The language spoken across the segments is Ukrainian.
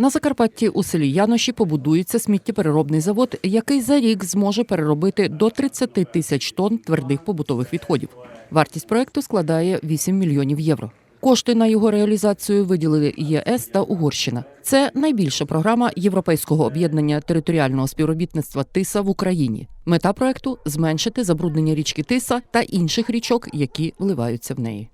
На Закарпатті у селі Яноші побудується сміттєпереробний завод, який за рік зможе переробити до 30 тисяч тонн твердих побутових відходів. Вартість проекту складає 8 мільйонів євро. Кошти на його реалізацію виділили ЄС та Угорщина. Це найбільша програма Європейського об'єднання територіального співробітництва ТИСА в Україні. Мета проекту зменшити забруднення річки Тиса та інших річок, які вливаються в неї.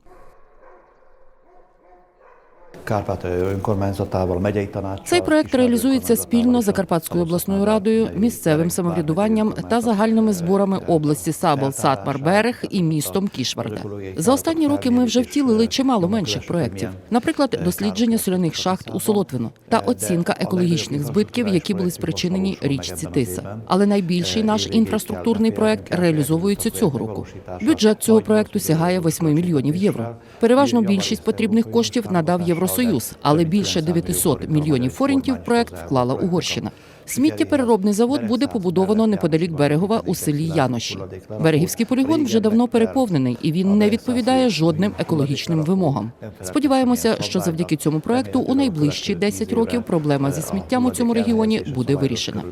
Цей проект реалізується спільно Закарпатською обласною радою, місцевим самоврядуванням та загальними зборами е, області Сабол, Сатмар, Берег і містом Кішварда. За останні роки ми вже втілили чимало менших проєктів. Наприклад, дослідження соляних шахт у Солотвино та оцінка екологічних збитків, які були спричинені річці Тиса. Але найбільший наш інфраструктурний проект реалізовується цього року. Бюджет цього проекту сягає 8 мільйонів євро. Переважно більшість потрібних коштів надав Євросоюз, але більше 900 мільйонів форінтів проект вклала Угорщина. Сміттєпереробний завод буде побудовано неподалік берегова у селі Яноші. Берегівський полігон вже давно переповнений і він не відповідає жодним екологічним вимогам. Сподіваємося, що завдяки цьому проекту у найближчі 10 років проблема зі сміттям у цьому регіоні буде вирішена.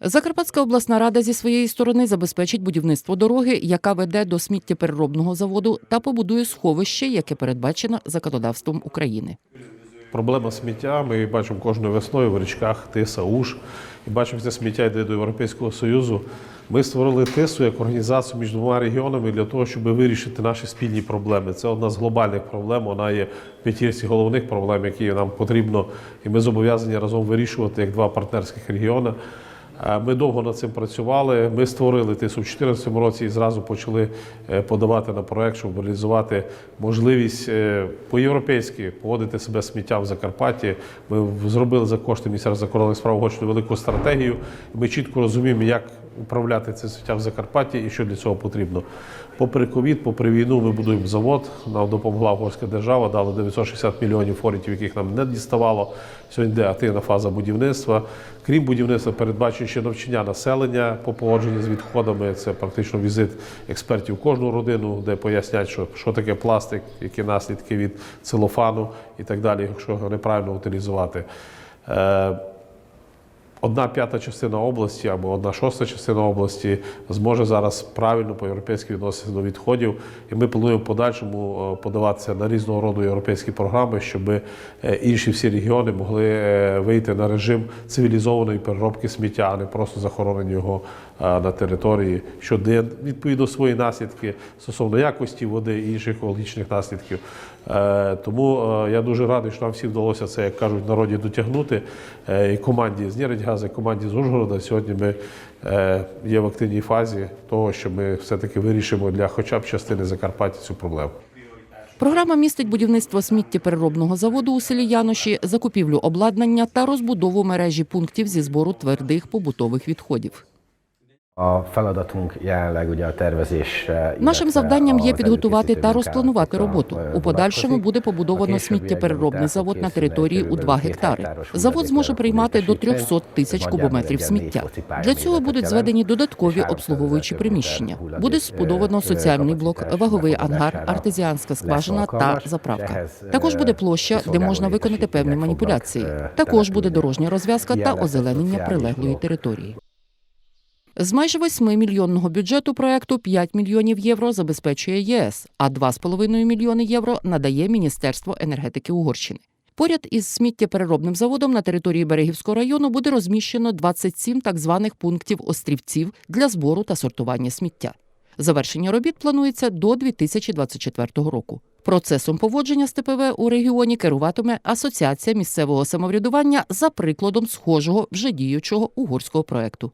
Закарпатська обласна рада зі своєї сторони забезпечить будівництво дороги, яка веде до сміттєпереробного заводу, та побудує сховище, яке передбачено законодавством України. Проблема сміття. Ми бачимо кожною весною в річках Тиса, Уж. І бачимо, це сміття йде до Європейського Союзу. Ми створили ТИСу як організацію між двома регіонами для того, щоб вирішити наші спільні проблеми. Це одна з глобальних проблем. Вона є в п'ятірці головних проблем, які нам потрібно, і ми зобов'язані разом вирішувати як два партнерських регіони. Ми довго над цим працювали. Ми створили ТИСу в 2014 році і зразу почали е, подавати на проект, щоб реалізувати можливість е, по-європейськи поводити себе сміття в Закарпатті. Ми зробили за кошти Міністерства закордонних справ Угорщини велику стратегію. Ми чітко розуміємо, як управляти цим сміттям в Закарпатті і що для цього потрібно. Попри ковід, попри війну, ми будуємо завод. Нам допомогла угорська держава, дали 960 мільйонів форінтів, яких нам не діставало. Сьогодні йде активна фаза будівництва. Крім будівництва, передбачено ще навчання населення по поводженню з відходами. Це практично візит експертів кожну родину, де пояснять, що, що таке пластик, які наслідки від целофану і так далі, якщо його неправильно утилізувати. Одна п'ята частина області або одна шоста частина області зможе зараз правильно по-європейськи відноситися до відходів. І ми плануємо подальшому е, подаватися на різного роду європейські програми, щоб е, інші всі регіони могли е, вийти на режим цивілізованої переробки сміття, а не просто захоронення його на території, що дає відповідно свої наслідки стосовно якості води і інших екологічних наслідків. Е, Тому е, я дуже радий, що нам всім вдалося це, як кажуть, народі дотягнути. Е, І команді з Нєридьгаза, і команді з Ужгорода. Сьогодні ми є в активній фазі того, що ми все-таки вирішимо для хоча б частини Закарпаття цю проблему. Програма містить будівництво сміттєпереробного заводу у селі Яноші, закупівлю обладнання та розбудову мережі пунктів зі збору твердих побутових відходів. A tervezésre. Нашим завданням є підготувати та розпланувати роботу. е, У подальшому буде побудовано сміттєпереробний завод на території у körülbelül 2 гектари. Завод зможе приймати до lerakódékosítmény, 300 тисяч кубометрів сміття. Для цього будуть зведені додаткові обслуговуючі приміщення. Буде е, збудовано е, соціальний блок, ваговий ангар, артезіанська скважина та заправка. Е, Також буде площа, де можна виконати певні маніпуляції. Також буде дорожня розв'язка та озеленення прилеглої території. З майже 8 мільйонного бюджету проекту 5 мільйонів євро забезпечує ЄС, а 2,5 мільйони євро надає Міністерство енергетики Угорщини. Поряд із сміттєпереробним заводом на території Берегівського району буде розміщено 27 так званих пунктів острівців для збору та сортування сміття. Завершення робіт планується до 2024 року. Процесом поводження з ТПВ у регіоні керуватиме Асоціація місцевого самоврядування за прикладом схожого вже діючого угорського проекту.